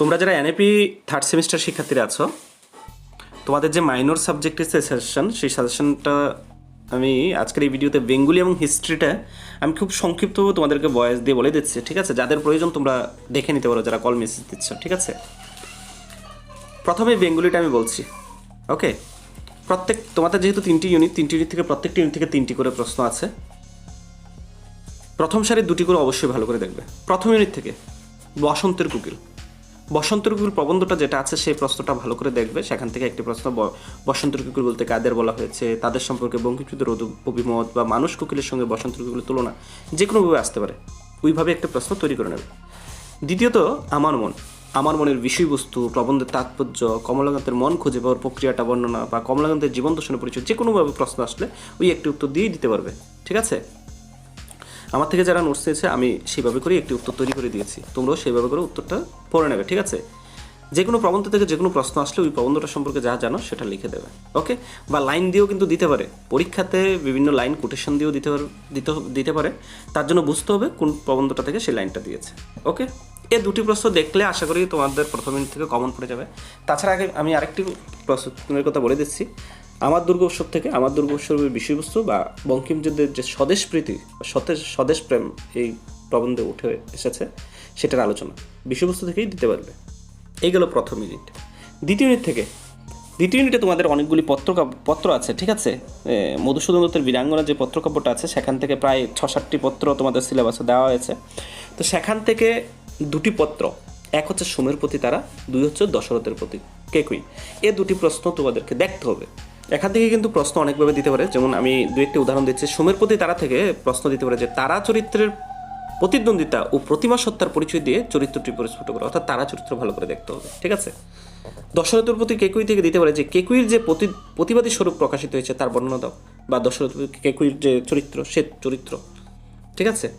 তোমরা যারা NAP third semester শিক্ষার্থীরা আছো, তোমাদের যে মাইনর সাবজেক্টের যে সাজেশন সেই সাজেশনটা আমি আজকের এই ভিডিওতে বেঙ্গলি এবং হিস্ট্রিটা আমি খুব সংক্ষিপ্তভাবে তোমাদেরকে বয়স দিয়ে বলে দিচ্ছি, ঠিক আছে? যাদের প্রয়োজন তোমরা দেখে নিতে পারো, যারা কল মেসেজ দিচ্ছ, ঠিক আছে? প্রথমে বেঙ্গলিটা আমি বলছি ওকে প্রত্যেক, তোমাদের যেহেতু তিনটি ইউনিট তিনটি ইউনিট থেকে প্রত্যেকটি ইউনিট থেকে তিনটি করে প্রশ্ন আছে। প্রথম সারির দুটি করে অবশ্যই ভালো করে দেখবে। প্রথম ইউনিট থেকে বসন্তের কুকিল। বসন্তের কুকিল প্রবন্ধটা যেটা আছে, সেই প্রশ্নটা ভালো করে দেখবে। সেখান থেকে একটি প্রশ্ন বসন্ত বসন্তের বলতে কাদের বলা হয়েছে, তাদের সম্পর্কে বঙ্কিমচন্দ্রের অভিমত বা মানুষ কুকিলের সঙ্গে বসন্ত কুকিলের তুলনা যে কোনোভাবে আসতে পারে। ওইভাবে একটা প্রশ্ন তৈরি করে নেবে। দ্বিতীয়ত, আমার মন। আমার মনের বিষয়বস্তু, প্রবন্ধের তাৎপর্য, কমলাকান্তের মন খুঁজে পাওয়ার প্রক্রিয়াটা বর্ণনা বা কমলাকান্তের জীবন দর্শনের পরিচয় যে কোনোভাবে প্রশ্ন আসলে ওই একটি উত্তর দিয়েই দিতে পারবে। ঠিক আছে? আমার থেকে যারা নোটস নিয়েছে আমি সেভাবে করে একটি উত্তর তৈরি করে দিয়েছি। তোমরাও সেইভাবে করে উত্তরটা পড়ে নেবে, ঠিক আছে? যে কোনো প্রবন্ধ থেকে যে কোনো প্রশ্ন আসলে ওই প্রবন্ধটা সম্পর্কে যা জানো সেটা লিখে দেবে, ওকে? বা লাইন দিয়েও কিন্তু দিতে পারে। পরীক্ষাতে বিভিন্ন লাইন কোটেশন দিয়েও দিতে দিতে দিতে পারে। তার জন্য বুঝতে হবে কোন প্রবন্ধটা থেকে সেই লাইনটা দিয়েছে, ওকে? এই দুটি প্রশ্ন দেখলে আশা করি তোমাদের প্রথম থেকে কমন পড়ে যাবে। তাছাড়া আগে আমি আরেকটি প্রশ্নের কথা বলে দিচ্ছি। আমার দুর্গোৎসব থেকে আমার দুর্গোৎসবের বিষয়বস্তু বা বঙ্কিমযুদ্ধের যে স্বদেশ প্রীতি, বা স্বদেশ প্রেম এই প্রবন্ধে উঠে এসেছে, সেটার আলোচনা। বিষয়বস্তু থেকেই দিতে পারবে। এই গেল প্রথম ইউনিট দ্বিতীয় ইউনিট থেকে। দ্বিতীয় ইউনিটে তোমাদের অনেকগুলি পত্র পত্র আছে, ঠিক আছে? মধুসূদন দত্তের বীরাঙ্গনা যে পত্রকাব্যটা আছে, সেখান থেকে প্রায় ছ সাতটি পত্র তোমাদের সিলেবাসে দেওয়া হয়েছে। তো সেখান থেকে দুটি পত্র, এক হচ্ছে সোমের প্রতি তারা, দুই হচ্ছে দশরথের প্রতি কেকুই। এ দুটি প্রশ্ন তোমাদেরকে দেখতে হবে। এখান থেকে কিন্তু প্রশ্ন অনেকভাবে দিতে পারে। যেমন আমি দু একটি উদাহরণ দিচ্ছি। সোমের প্রতি তারা থেকে প্রশ্ন দিতে পারে যে, তারা চরিত্রের প্রতিদ্বন্দ্বিতা ও প্রতিমা সত্তার পরিচয় দিয়ে চরিত্রটি পরিস্ফুট করে। অর্থাৎ তারা চরিত্র ভালো করে দেখতে হবে। ঠিক আছে? দশরথের প্রতি কেকুই থেকে দিতে পারে যে, কেকুইর যে প্রতি, প্রতিবাদী স্বরূপ প্রকাশিত হয়েছে, তার বর্ণনা দাও। বা দশরথ কেকুইর যে চরিত্র, সে চরিত্র। ঠিক আছে?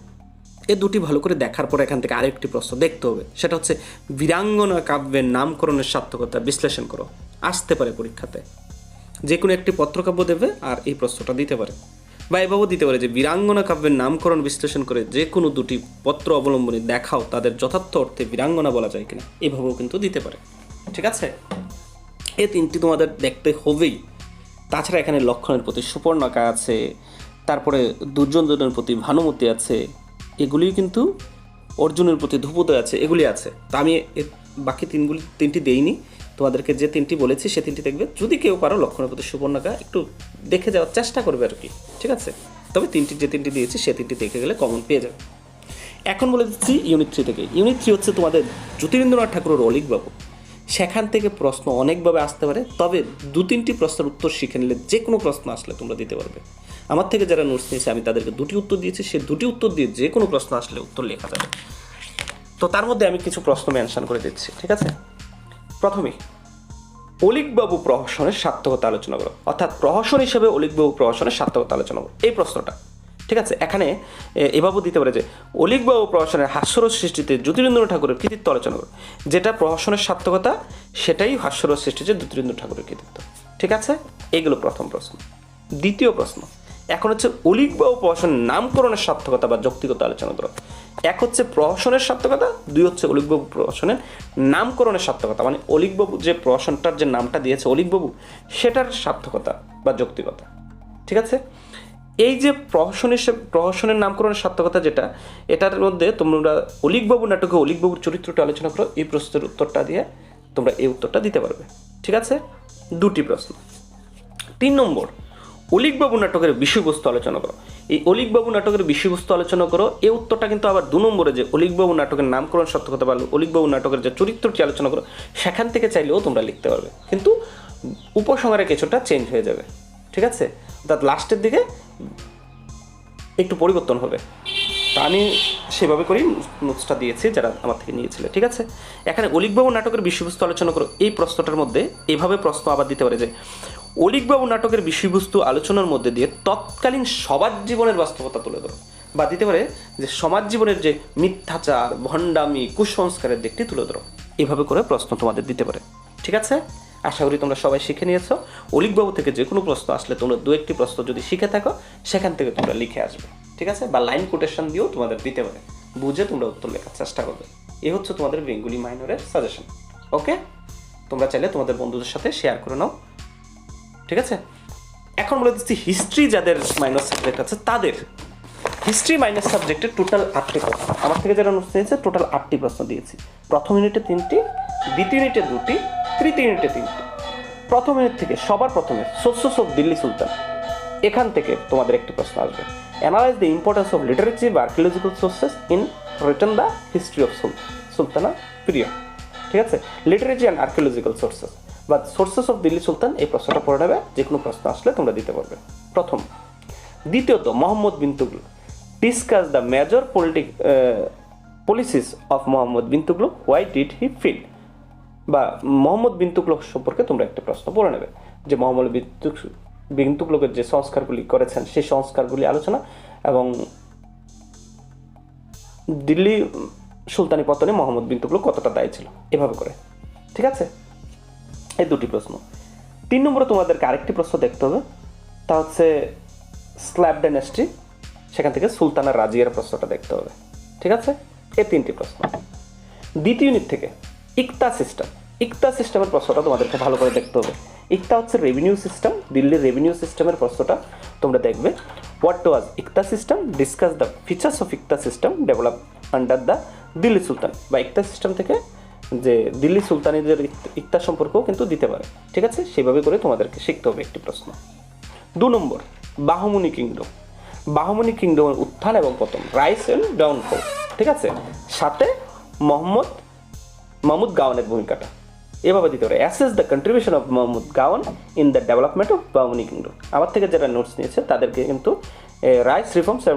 এ দুটি ভালো করে দেখার পর এখান থেকে আরেকটি প্রশ্ন দেখতে হবে। সেটা হচ্ছে, বীরাঙ্গনা কাব্যের নামকরণের সার্থকতা বিশ্লেষণ করো। আসতে পারে পরীক্ষাতে। যে কোনো একটি পত্রকাব্য দেবে আর এই প্রশ্নটা দিতে পারে। বা এভাবেও দিতে পারে যে বীরাঙ্গনা কাব্যের নামকরণ বিশ্লেষণ করে যে কোনো দুটি পত্র অবলম্বনে দেখাও তাদের যথার্থ অর্থে বীরাঙ্গনা বলা যায় কিনা। এভাবেও কিন্তু দিতে পারে। ঠিক আছে? এই তিনটি তোমাদের দেখতে হবেই। তাছাড়া এখানে লক্ষণের প্রতি সুপর্ণকা আছে, তারপরে দুর্যোধনের প্রতি ভানুমতি আছে, এগুলিও কিন্তু অর্জুনের প্রতি ধূপোদয় আছে, এগুলি আছে। তা আমি বাকি তিনগুলি, তিনটি দেইনি। তোমাদেরকে যে তিনটি বলেছি, সে তিনটি দেখবে। যদি কেউ পারো লক্ষণের প্রতি সুপর্ণকা একটু দেখে যাওয়ার চেষ্টা করবে আর কি, ঠিক আছে? তবে তিনটি, যে তিনটি দিয়েছি, সে তিনটি দেখে গেলে কমন পেয়ে যাবে। এখন বলে দিচ্ছি ইউনিট থ্রি থেকে। ইউনিট থ্রি হচ্ছে তোমাদের জ্যোতিরিন্দ্রনাথ ঠাকুরের অলিকবাবু সেখান থেকে প্রশ্ন অনেকভাবে আসতে পারে, তবে দু তিনটি প্রশ্নের উত্তর শিখে নিলে যে কোনো প্রশ্ন আসলে তোমরা দিতে পারবে। আমার থেকে যারা নোটস নিয়েছে, আমি তাদেরকে দুটি উত্তর দিয়েছি। সে দুটি উত্তর দিয়ে যে কোনো প্রশ্ন আসলে উত্তর লেখা যাবে। তো তার মধ্যে আমি কিছু প্রশ্ন মেনশন করে দিচ্ছি, ঠিক আছে? প্রথমেই, অলিকবাবু প্রহসনের সার্থকতা আলোচনা করো। অর্থাৎ প্রহসন হিসেবে অলিকবাবু প্রহসনের সার্থকতা আলোচনা করো। এই প্রশ্নটা, ঠিক আছে? এখানে এভাবেও দিতে পারে যে, অলিকবাবু প্রহসনের হাস্যরস সৃষ্টিতে জ্যোতিরিন্দ্র ঠাকুরের কৃতিত্ব আলোচনা করো। যেটা প্রহসনের সার্থকতা, সেটাই হাস্যরস সৃষ্টিতে জ্যোতিরিন্দ্র ঠাকুরের কৃতিত্ব। ঠিক আছে? এগুলো প্রথম প্রশ্ন। দ্বিতীয় প্রশ্ন এখন হচ্ছে অলিকবাবু প্রহসনের নামকরণের সার্থকতা বা যৌক্তিকতা আলোচনা করো। এক হচ্ছে প্রহসনের সার্থকতা, দুই হচ্ছে অলিকবাবু প্রহসনের নামকরণের সার্থকতা। মানে অলিকবাবু যে প্রহসনটার যে নামটা দিয়েছে অলিকবাবু সেটার সার্থকতা বা যৌক্তিকতা। ঠিক আছে? এই যে প্রহসনের প্রহসনের নামকরণের সার্থকতা যেটা, এটার মধ্যে তোমরা অলিকবাবু নাটকে অলিকবাবুর চরিত্রটা আলোচনা করো। এই প্রশ্নের উত্তরটা দিয়ে তোমরা এই উত্তরটা দিতে পারবে। ঠিক আছে? দুটি প্রশ্ন। তিন নম্বর অলিকবাবু নাটকের বিষয়বস্তু আলোচনা করো। এই অলিকবাবু নাটকের বিষয়বস্তু আলোচনা করো এই উত্তরটা কিন্তু আবার দু নম্বরে যে অলিকবাবু নাটকের নামকরণ সত্য সার্থকতা বা অলিকবাবু নাটকের যে চরিত্রটি আলোচনা করো, সেখান থেকে চাইলেও তোমরা লিখতে পারবে। কিন্তু উপসংহারে কিছুটা চেঞ্জ হয়ে যাবে। ঠিক আছে? অর্থাৎ লাস্টের দিকে একটু পরিবর্তন হবে। তা আমি সেভাবে করেই নোটসটা দিয়েছি, যারা আমার থেকে নিয়েছিল। ঠিক আছে? এখানে অলিকবাবু নাটকের বিষয়বস্তু আলোচনা করো, এই প্রশ্নটার মধ্যে এভাবে প্রশ্ন আবার দিতে পারে যে অলিকবাবু নাটকের বিষয়বস্তু আলোচনার মধ্যে দিয়ে তৎকালীন সবার জীবনের বাস্তবতা তুলে ধরো বা দিতে পারে যে সমাজ জীবনের যে মিথ্যাচার, ভণ্ডামি, কুসংস্কারের দিকটি তুলে ধরো এভাবে করে প্রশ্ন তোমাদের দিতে পারে। ঠিক আছে? আশা করি তোমরা সবাই শিখে নিয়েছো। অলিকবাবু থেকে যে কোনো প্রশ্ন আসলে তোমরা দু একটি প্রশ্ন যদি শিখে থাকো, সেখান থেকে তোমরা লিখে আসবে। ঠিক আছে? বা লাইন কোটেশন দিয়েও তোমাদের দিতে পারে। বুঝে তোমরা উত্তর লেখার চেষ্টা করবে। এ হচ্ছে তোমাদের বেঙ্গুলি মাইনরের সাজেশন ওকে তোমরা চাইলে তোমাদের বন্ধুদের সাথে শেয়ার করে নাও। ঠিক আছে? এখন বলে দিচ্ছি হিস্ট্রি যাদের মাইনর সাবজেক্ট আছে, তাদের। হিস্ট্রি মাইনর সাবজেক্টের টোটাল আটটি প্রশ্ন। আমার থেকে যারা নোটস নিয়েছে টোটাল আটটি প্রশ্ন দিয়েছি। প্রথম ইউনিটে তিনটি, দ্বিতীয় ইউনিটে দুটি, তৃতীয় ইউনিটে তিনটি। প্রথম ইউনিট থেকে সবার প্রথমে সোর্সেস অফ দিল্লি সুলতান। এখান থেকে তোমাদের একটি প্রশ্ন আসবে। Analyse the importance of literature বা archaeological sources in return the history of sultanate period ঠিক আছে? লিটারেচি অ্যান্ড আর্কিওলজিক্যাল সোর্সেস বা সোর্সেস অফ দিল্লি সুলতান এই প্রশ্নটা পড়ে নেবে যে কোনো প্রশ্ন আসলে তোমরা দিতে পারবে। প্রথম, দ্বিতীয়ত, Muhammad bin Tughlaq discuss the major politic policies of Muhammad bin Tughlaq why did he fail বা মোহাম্মদ বিন তুগলক সম্পর্কে তোমরা একটা প্রশ্ন পড়ে নেবে, যে মোহাম্মদ বিন বিন তুগলকের যে সংস্কারগুলি করেছেন, সেই সংস্কারগুলি আলোচনা এবং দিল্লি সুলতানি পতনে মোহাম্মদ বিন তুগলক কতটা দায়ী ছিল? এভাবে করে। ঠিক আছে? এই দুটি প্রশ্ন। তিন নম্বরে তোমাদেরকে আরেকটি প্রশ্ন দেখতে হবে। তা হচ্ছে স্ল্যাব ডাইনাস্টি, সেখান থেকে সুলতানা রাজিয়ার প্রশ্নটা দেখতে হবে। ঠিক আছে? এ তিনটি প্রশ্ন। দ্বিতীয় ইউনিট থেকে ইকতা সিস্টেম ইকতা সিস্টেমের প্রশ্নটা তোমাদেরকে ভালো করে দেখতে হবে। ইকতা হচ্ছে রেভিনিউ সিস্টেম দিল্লির রেভিনিউ সিস্টেমের প্রশ্নটা তোমরা দেখবে। What was iqta system discuss the features of iqta system develop under the Delhi Sultan. বা ইকতা সিস্টেম থেকে যে দিল্লি সুলতানিদের ইক- ইকতা সম্পর্কেও কিন্তু দিতে পারে। ঠিক আছে? সেভাবে করে তোমাদেরকে শিখতে হবে একটি প্রশ্ন। দু নম্বর, বাহমনি কিংডম। বাহমনি কিংডমের উত্থান এবং পতন, রাইস এন্ড ডাউনফল। ঠিক আছে? সাথে মোহাম্মদ, মাহমুদ গাওয়ানের ভূমিকাটা। এভাবে দিতে পারে। Assess the contribution of Muhammad Gawan in the development of Bahmani kingdom. আমার থেকে যারা নোটস নিয়েছে, তাদেরকে কিন্তু rise reforms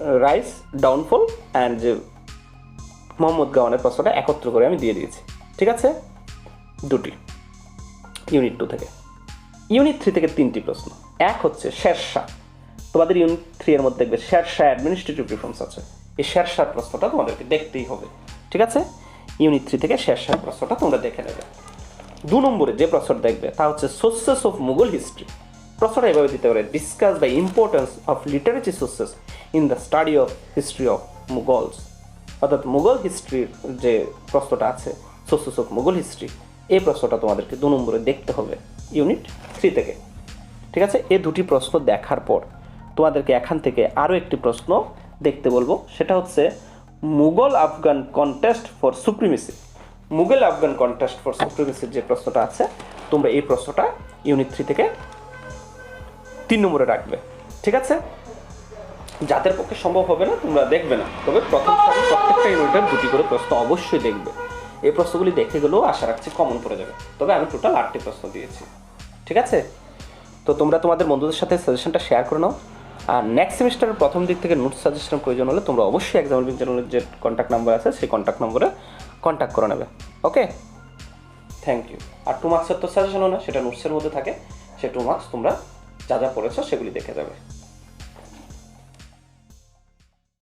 rise downfall and Muhammad গাওয়ানের প্রশ্নটা একত্র করে আমি দিয়ে দিয়েছি। ঠিক আছে? দুটি। ইউনিট টু থেকে। ইউনিট থ্রি থেকে তিনটি প্রশ্ন। এক হচ্ছে শেরশাহ। তোমাদের ইউনিট থ্রি এর মধ্যে দেখবে শেরশাহ অ্যাডমিনিস্ট্রেটিভ রিফর্মস আছে। এই শেরশাহ প্রশ্নটা তোমাদেরকে দেখতেই হবে। ঠিক আছে? ইউনিট থ্রি থেকে শেরশাহ প্রশ্নটা তোমরা দেখে নেবে। দু নম্বরে যে প্রশ্নটা দেখবে, তা হচ্ছে সোর্সেস অফ মুঘল হিস্ট্রি প্রশ্নটা এভাবে দিতে পারে discuss the importance of literature sources in the study of history of Mughals অর্থাৎ মুঘল হিস্ট্রির যে প্রশ্নটা আছে সোর্সেস মুঘল হিস্ট্রি এই প্রশ্নটা তোমাদেরকে দু নম্বরে দেখতে হবে ইউনিট থ্রি থেকে। ঠিক আছে? এই দুটি প্রশ্ন দেখার পর তোমাদেরকে এখান থেকে আরও একটি প্রশ্ন দেখতে বলব। সেটা হচ্ছে, Mughal Afghan contest for supremacy Mughal Afghan contest for সুপ্রিমেসির যে প্রশ্নটা আছে, তোমরা এই প্রশ্নটা ইউনিট থ্রি থেকে তিন নম্বরে রাখবে। ঠিক আছে? যাদের পক্ষে সম্ভব হবে না, তোমরা দেখবে না। তবে প্রথম প্রত্যেকটা ইউনিটের দুটি করে প্রশ্ন অবশ্যই দেখবে। এই প্রশ্নগুলি দেখে গেলেও আশা রাখছি কমন পড়ে যাবে। তবে আমি টোটাল আটটি প্রশ্ন দিয়েছি। ঠিক আছে? তো তোমরা তোমাদের বন্ধুদের সাথে সাজেশনটা শেয়ার করে নাও। আর নেক্সট সেমিস্টারের প্রথম দিক থেকে নোটস সাজেশন প্রয়োজন হলে তোমরা অবশ্যই এক্সাম চ্যানেলের যে কন্ট্যাক্ট নাম্বার আছে, সেই কন্ট্যাক্ট নম্বরে কন্ট্যাক্ট করে নেবে। ওকে থ্যাংক ইউ আর টু মার্কসের তো সাজেশনও না, সেটা নোটসের মধ্যে থাকে। সে টু মার্কস তোমরা যা যা পড়েছো সেগুলি দেখে যাবে।